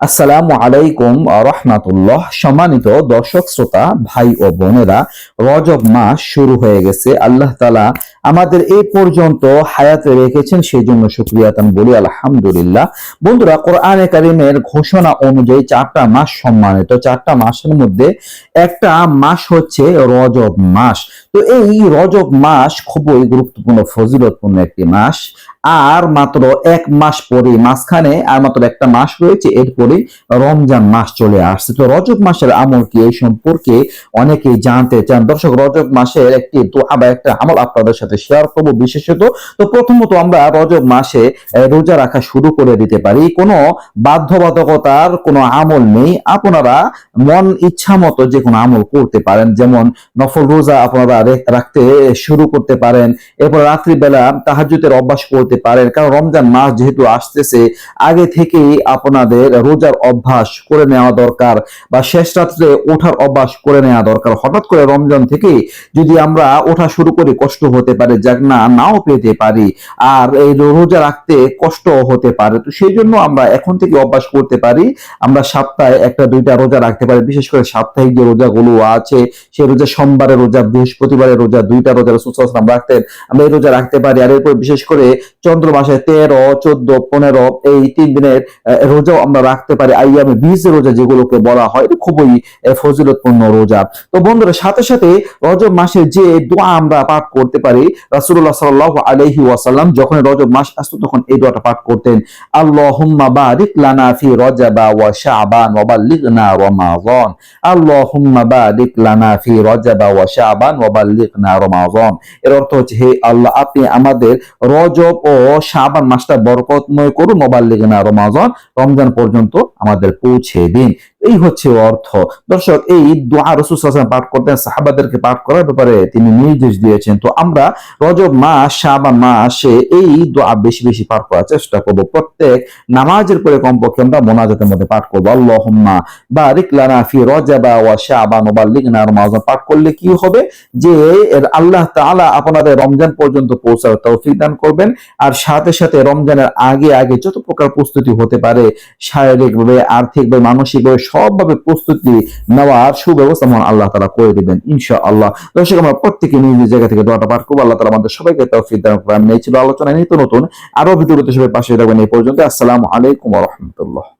আসসালামু আলাইকুম রহমাতুল্লাহ। সম্মানিত দর্শক, শ্রোতা, ভাই ও বোনেরা, রজব মাস শুরু হয়ে গেছে। আল্লাহ তালা আমাদের এই পর্যন্ত হায়াতে রেখেছেন সেই জন্য শুক্রিয়া তান বলি, আলহামদুলিল্লাহ। বন্ধুরা, কোরআনে কারিমের ঘোষণা অনুযায়ী চারটা মাস সম্মানিত, চারটা মাসের মধ্যে একটা মাস হচ্ছে রজব মাস। তো এই রজব মাস খুবই গুরুত্বপূর্ণ, ফজিলতপূর্ণ একটি মাস। আর মাত্র এক মাস পরে মাঝখানে আর মাত্র একটা মাস রয়েছে, এরপরে রমজান মাস চলে আসছে। তো রজব মাসের আমল কি এই সম্পর্কে অনেকেই জানতে চান। দর্শক, রজব মাসের একটি দোয়া বা একটা আমল আপনাদের সাথে শেয়ার করব বিশেষত। তো প্রথমত আমরা রজব মাসে রোজা রাখা শুরু করে দিতে পারি। কোনো বাধ্যবাধকতার কোনো আমল নেই। আপনারা মন ইচ্ছা মতো যে কোনো আমল করতে পারেন। যেমন নফল রোজা আপনারা রাখতে শুরু করতে পারেন। এরপর রাত্রিবেলা তাহাজ্জুদের অভ্যাস করতে পারেন। কারণ রমজান মাস যেহেতু আসতেছে, আগে থেকেই আপনাদের রোজার অভ্যাস করে নেওয়া দরকার বা শেষ রাত্রে ওঠার অভ্যাস করে নেওয়া দরকার। হঠাৎ করে রমজান থেকে যদি আমরা ওঠা শুরু করি, কষ্ট হতে পারে, যাক না, নাও পেতে পারি। আর এই রোজা রাখতে কষ্ট হতে পারে। তো সেই জন্য আমরা এখন থেকে অভ্যাস করতে পারি। আমরা সপ্তাহে একটা, দুইটা রোজা রাখতে পারি। বিশেষ করে সাপ্তাহিক যে রোজাগুলো আছে, সেই রোজা সোমবারে রোজা, বৃহস্পতিবারে রোজা, দুইটা রোজা রসুলাম রাখতেন আমরা এই রোজা রাখতে পারি। আর এরপর বিশেষ করে চন্দ্র মাসে তেরো, চোদ্দ, পনেরো, এই তিন দিনের রোজাও আমরা রাখতে পারি। আইয়ামে বীজ রোজা যেগুলোকে বলা হয়, এটা খুবই ফজিলতপূর্ণ রোজা। তো বন্ধুরা, সাথে সাথে রজব মাসে যে দোয়া আমরা পাঠ করতে পারি রাসূলুল্লাহ সাল্লাল্লাহু আলাইহি ওয়াসাল্লাম যখন রজব মাস আসতো, তখন এই দোয়াটা পাঠ করতেন, আল্লাহুম্মা বারিক লানা ফি রজাবা ওয়া শাবান ওয়া বাল্লিগনা রমাযান। আল্লাহুম্মা বারিক লানা ফি রজাবা ওয়া শাবান ওয়া বাল্লিগনা রমাযান। এর অর্থ হচ্ছে, হে আল্লাহ, আপনি আমাদের রজব ও শাবান মাসটা বরকতময় করুন মোবাল্লিগনা রমাজান রমজান পর্যন্ত আমাদের পৌঁছে দিন। এই হচ্ছে অর্থ। দর্শক, এই দোয়া রসুল পাঠ করতেন, সাহাবাদেরকে পাঠ করার ব্যাপারে তিনি নির্দেশ দিয়েছেন। তো আমরা রজব মাস, শাবান মাসে এই দোয়া বেশি বেশি পাঠ করার চেষ্টা করব। প্রত্যেক নামাজের পরে কমপক্ষে আমরা মোনাজাতের মধ্যে পাঠ করব। আল্লাহুম্মা বারিক লানা ফি রজাবা ওয়া শাবান ওয়া বাল্লিগনা রমাজান। পাঠ করলে কি হবে? যে আল্লাহ তাআলা আপনাদের রমজান পর্যন্ত পৌঁছার তৌফিক দান করবেন। আর সাথে সাথে রমজানের আগে আগে যত প্রকার প্রস্তুতি হতে পারে, শারীরিকভাবে, আর্থিকভাবে, মানসিকভাবে সবভাবে প্রস্তুতি নেওয়ার সুব্যবস্থা আল্লাহ তালা করে দিবেন ইনশা আল্লাহ দর্শক, আমরা প্রত্যেকে নিজ নিজ জায়গা থেকে দোয়াটা পাঠ করব। আল্লাহ তালা আমাদের সবাইকে তৌফিক দান করেন। এই ছিল আলোচনা নিত্য নতুন। আরও ভিতরে সবাই পাশে থাকবেন। এই পর্যন্ত আসসালামু আলাইকুম রহমতুল্লাহ।